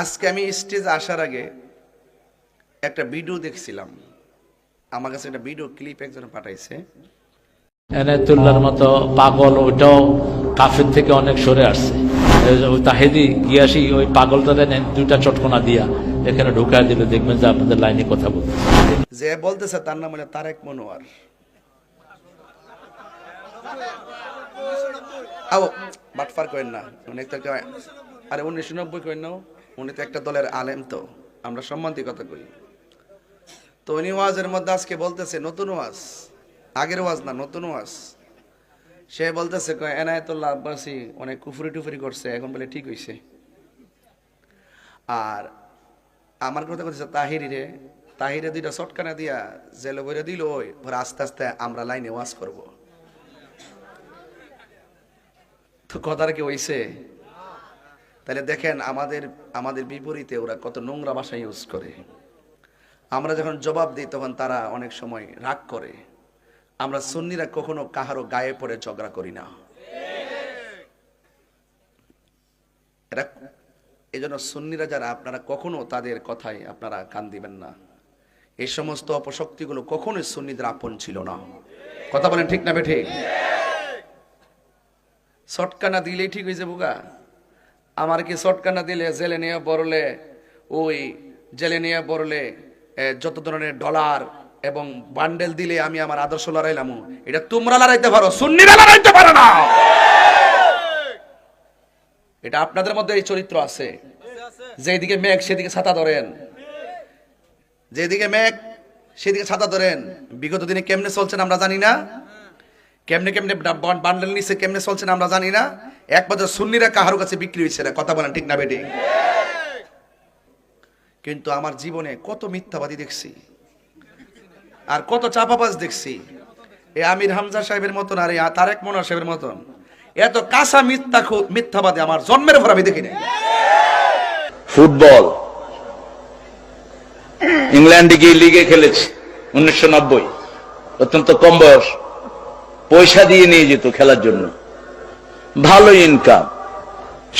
আজকে আমি স্টেজ আসার আগে একটা ভিডিও দেখছিলাম। আমার কাছে একটা ভিডিও ক্লিপ একজন পাঠাইছে। এনায়তুল্লাহর মতো পাগল ওইটাও কাফের থেকে অনেক সরে আসছে। তাহেদি গিয়াসি ওই পাগলটা দেন দুইটা চটকনা দিয়া এখানে ঢুকায় দিলে দেখবেন যে আপনাদের লাইনে কথা বলতে যে বলতেছে তার নাম হলো তারেক মনোয়ার। আও বাটফার করেন না। উনি তো আরে উনিশশো নব্বই করেন না উনি তো একটা দলের আলেম তো, আমরা সম্মানতি কথা কই তো উনি ওয়াজের মধ্যে আজকে বলতেছে, নতুন ওয়াজ, আগের ওয়াজ না, নতুন ওয়াজ। সে বলতেছে এনায়েতুল্লাহ আব্বাসী অনেক কুফুরি টুফুরি করছে, এখন বলে ঠিক হইছে। আর আমার কথা কথা তাহিরি রে, তাহিরে দুইটা চটকানা দিয়া জেলে বইরে দিল, ওই ওরা আস্তে আস্তে আমরা লাইনে ওয়াজ করব। তো কথাটা কি হইছে? তাহলে দেখেন আমাদের আমাদের বিপরীতে ওরা কত নোংরা ভাষা ইউজ করে। আমরা যখন জবাব দিই, তখন তারা অনেক সময় রাগ করে। আমরা সুন্নিরা কখনো কাহারও গায়ে পড়ে ঝগড়া করি না। এই জন্য সুন্নিরা যারা, আপনারা কখনো তাদের কথায় আপনারা কান দিবেন না। এই সমস্ত অপশক্তিগুলো কখনোই সুন্নিদের আপন ছিল না। কথা বলেন ঠিক না বে ঠিক শটকানা দিলেই ঠিক হয়েছে বুকা আমার কি শটকানা দিলে জেলে নিয়ে পড়লে ওই জেলে নিয়ে পড়লে যত ধরনের ডলার এবং বান্ডেল দিলে আমি আমার আদর্শ লড়াইলাম। এটা তোমরা লড়াইতে পারো, সুন্নিরা লড়াইতে পারো না। এটা আপনাদের মধ্যে এই চরিত্র আছে। যেদিকে মেঘ, সেদিকে ছাতা ধরেন। যেদিকে মেঘ, সেদিকে ছাতা ধরেন। বিগত দিনে কেমনে চলছেন আমরা জানি না। কেমনে কেমনে বান্ডেল নিচে কেমনে চলছেন আমরা জানি না। একমাত্র সুন্নিরা কাহার কাছে বিক্রি হয়েছে না কথা বলেন ঠিক না বেটি? কিন্তু আমার জীবনে কত মিথ্যাবাদী দেখছি। আর কত চাপাবাজ দেখছি। এ আমির হামজা সাহেবের মতন আর তারেক মনোয়ার সাহেবের মতন। এত কাঁচা মিথ্যা মিথ্যাবাদী আমার জন্মের পর আমি দেখি নাই। ফুটবল। ইংল্যান্ডে গিয়ে লিগে খেলেছি, উনিশশো নব্বই। অত্যন্ত কম বয়স। পয়সা দিয়ে নিয়ে যেত খেলার জন্য। ভালো ইনকাম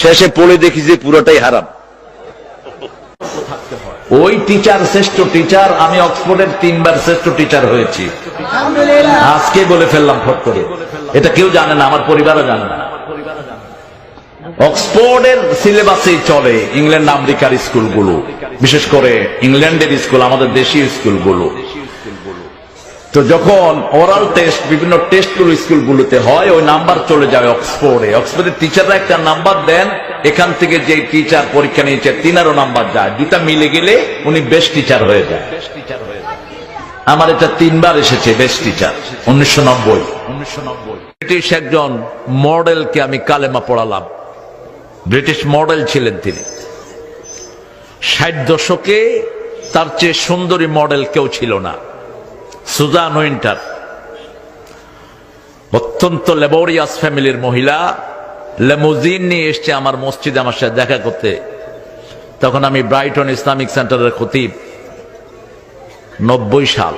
শেষে পড়ে দেখি যে পুরোটাই হারাম। ওই টিচার শ্রেষ্ঠ টিচার আমি অক্সফোর্ডের তিনবার শ্রেষ্ঠ টিচার হয়েছি। আজকে বলে ফেললাম ফট করে। এটা কেউ জানে না, আমার পরিবারও জানে না। অক্সফোর্ডের সিলেবাসেই চলে ইংল্যান্ড আমেরিকার স্কুলগুলো। বিশেষ করে ইংল্যান্ডের স্কুল, আমাদের দেশীয় স্কুলগুলো। তো যখন ওরাল টেস্ট বিভিন্ন টেস্টগুলো স্কুলগুলোতে হয়, ওই নাম্বার চলে যায় অক্সফোর্ডে অক্সফোর্ডের টিচাররা একটা নাম্বার দেন, এখান থেকে যে টিচার পরীক্ষা নিয়েছে, তিনারও নাম্বার যায়। দুটা মিলে গেলে উনি বেস্ট টিচার হয়ে যায়। আমার এটা তিনবার এসেছে বেস্ট টিচার উনিশশো নব্বই। উনিশশো ব্রিটিশ একজন মডেলকে আমি কালেমা পড়ালাম। ব্রিটিশ মডেল ছিলেন তিনি। ষাট দশকে তার চেয়ে সুন্দরী মডেল কেউ ছিল না। সুজান উইন্টার অত্যন্ত লেবোরিয়াস ফ্যামিলির মহিলা লেমোজিন নিয়ে এসছে আমার মসজিদে আমার সাথে দেখা করতে। তখন আমি ব্রাইটন ইসলামিক সেন্টারের খতিব, নব্বই সাল।